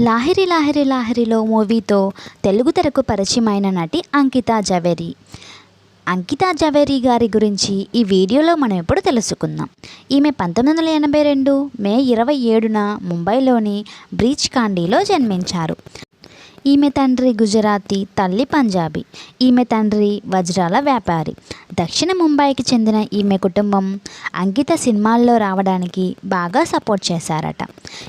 లాహిరి లాహిరి లాహిరిలో మూవీతో తెలుగు తెరకు పరిచయమైన నటి అంకిత జవేరి. అంకిత జవేరి గారి గురించి ఈ వీడియోలో మనం ఇప్పుడు తెలుసుకుందాం. ఈమె పంతొమ్మిది వందల ఎనభై రెండు మే ఇరవై ఏడున ముంబైలోని బ్రీచ్ కాండీలో జన్మించారు. ఈమె తండ్రి గుజరాతీ తల్లి పంజాబీ. ఈమె తండ్రి వజ్రాల వ్యాపారి. దక్షిణ ముంబైకి చెందిన ఈమె కుటుంబం అంకిత సినిమాల్లో రావడానికి బాగా సపోర్ట్ చేశారట.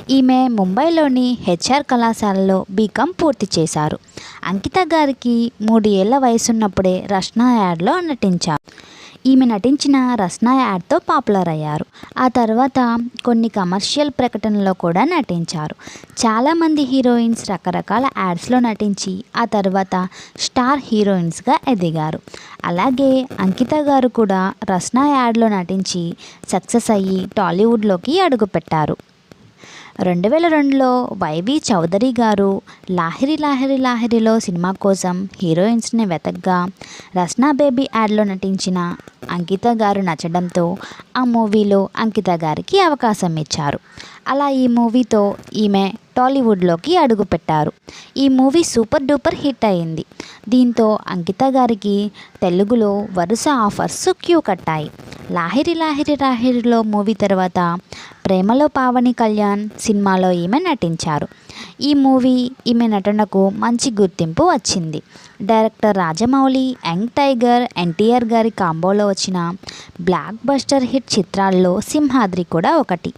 ఈమె ముంబైలోని హెచ్ఆర్ కళాశాలలో బీకాం పూర్తి చేశారు. అంకిత గారికి మూడు ఏళ్ళ వయసున్నప్పుడే రష్నా యాడ్లో నటించారు. ఈమె నటించిన రస్నా యాడ్తో పాపులర్ అయ్యారు. ఆ తర్వాత కొన్ని కమర్షియల్ ప్రకటనలో కూడా నటించారు. చాలామంది హీరోయిన్స్ రకరకాల యాడ్స్లో నటించి ఆ తర్వాత స్టార్ హీరోయిన్స్గా ఎదిగారు. అలాగే అంకిత గారు కూడా రస్నా యాడ్లో నటించి సక్సెస్ అయ్యి టాలీవుడ్లోకి అడుగుపెట్టారు. రెండు వేల రెండులో వైవి చౌదరి గారు లాహిరి లాహిరి లాహిరిలో సినిమా కోసం హీరోయిన్స్ని వెతగ్గా రస్నా బేబీ యాడ్లో నటించిన అంకిత గారు నచ్చడంతో ఆ మూవీలో అంకిత గారికి అవకాశం ఇచ్చారు. అలా ఈ మూవీతో ఈమె టాలీవుడ్లోకి అడుగుపెట్టారు ఈ మూవీ సూపర్ డూపర్ హిట్ అయింది. దీంతో అంకిత గారికి తెలుగులో వరుస ఆఫర్స్ క్యూ కట్టాయి. లాహిరి లాహిరి లాహిరిలో మూవీ తర్వాత ప్రేమలో పావని కళ్యాణ్ సినిమాలో ఈమె నటించారు. ఈ మూవీ ఈమె నటనకు మంచి గుర్తింపు వచ్చింది. Director Rajamouli young tiger NTR గారి కాంబోలో వచ్చిన బ్లాక్ బస్టర్ హిట్ చిత్రాల్లో సింహాద్రి కూడా ఒకటి.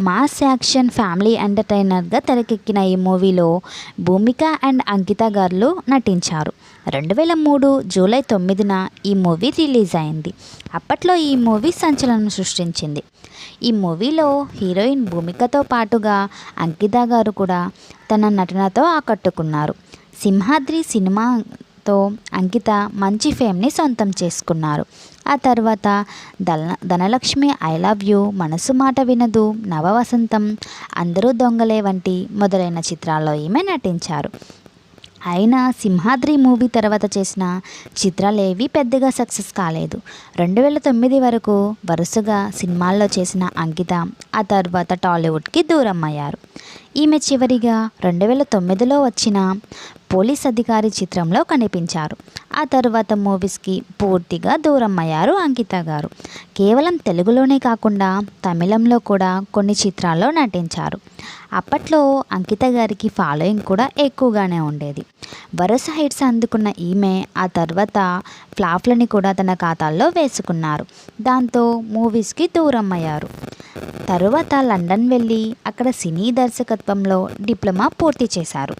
మాస్ యాక్షన్ ఫ్యామిలీ ఎంటర్టైనర్గా తెరకెక్కిన ఈ మూవీలో భూమిక అండ్ అంకిత గారు నటించారు. రెండు వేల మూడు జూలై తొమ్మిదిన ఈ మూవీ రిలీజ్ అయింది. అప్పట్లో ఈ మూవీ సంచలనం సృష్టించింది. ఈ మూవీలో హీరోయిన్ భూమికతో పాటుగా అంకిత గారు కూడా తన నటనతో ఆకట్టుకున్నారు. సింహాద్రి సినిమాతో అంకిత మంచి ఫేమ్ని సొంతం చేసుకున్నారు. ఆ తర్వాత దన ధనలక్ష్మి ఐ లవ్ యూ మనసు మాట వినదు నవవసంతం అందరూ దొంగలే వంటి మొదలైన చిత్రాల్లో ఈమె నటించారు. అయినా సింహాద్రి మూవీ తర్వాత చేసిన చిత్రాలేవి పెద్దగా సక్సెస్ కాలేదు. రెండు వేల తొమ్మిది వరకు వరుసగా సినిమాల్లో చేసిన అంకిత ఆ తర్వాత టాలీవుడ్కి దూరం అయ్యారు. ఈమె చివరిగా రెండు వేల తొమ్మిదిలో వచ్చిన పోలీస్ అధికారి చిత్రంలో కనిపించారు. ఆ తర్వాత మూవీస్కి పూర్తిగా దూరం అయ్యారు అంకిత గారు. కేవలం తెలుగులోనే కాకుండా తమిళంలో కూడా కొన్ని చిత్రాల్లో నటించారు. అప్పట్లో అంకిత గారికి ఫాలోయింగ్ కూడా ఎక్కువగానే ఉండేది. వరుస హిట్స్ అందుకున్న ఈమె ఆ తర్వాత ఫ్లాప్లని కూడా తన ఖాతాల్లో వేసుకున్నారు. దాంతో మూవీస్కి దూరం అయ్యారు తరువాత లండన్ వెళ్ళి అక్కడ సినీ దర్శకత్వంలో డిప్లొమా పూర్తి చేశారు.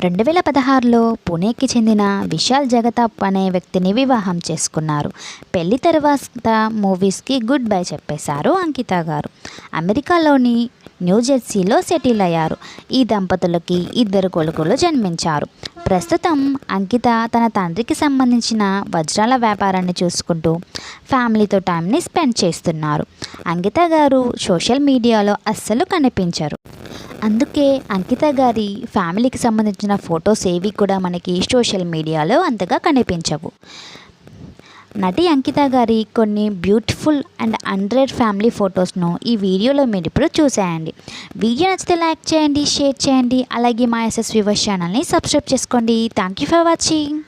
రెండు వేల పదహారులో పుణేకి చెందిన విశాల్ జగతాప్ అనే వ్యక్తిని వివాహం చేసుకున్నారు. పెళ్ళి తర్వాత మూవీస్కి గుడ్ బై చెప్పేశారు అంకిత గారు. అమెరికాలోని న్యూజెర్సీలో సెటిల్ అయ్యారు. ఈ దంపతులకి ఇద్దరు కొడుకులు జన్మించారు. ప్రస్తుతం అంకిత తన తండ్రికి సంబంధించిన వజ్రాల వ్యాపారాన్ని చూసుకుంటూ ఫ్యామిలీతో టైంని స్పెండ్ చేస్తున్నారు. అంకిత గారు సోషల్ మీడియాలో అస్సలు కనిపించరు. అందుకే అంకిత గారి ఫ్యామిలీకి సంబంధించిన ఫొటోస్ ఏవి కూడా మనకి సోషల్ మీడియాలో అంతగా కనిపించవు. నటి అంకిత గారి కొన్ని బ్యూటిఫుల్ అండ్ హండ్రెడ్ ఫ్యామిలీ ఫొటోస్ను ఈ వీడియోలో మీరు ఇప్పుడు చూసేయండి. వీడియో నచ్చితే లైక్ చేయండి షేర్ చేయండి. అలాగే మా ఎస్ఎస్ వివర్స్ ఛానల్ని సబ్స్క్రైబ్ చేసుకోండి. Thank you for watching.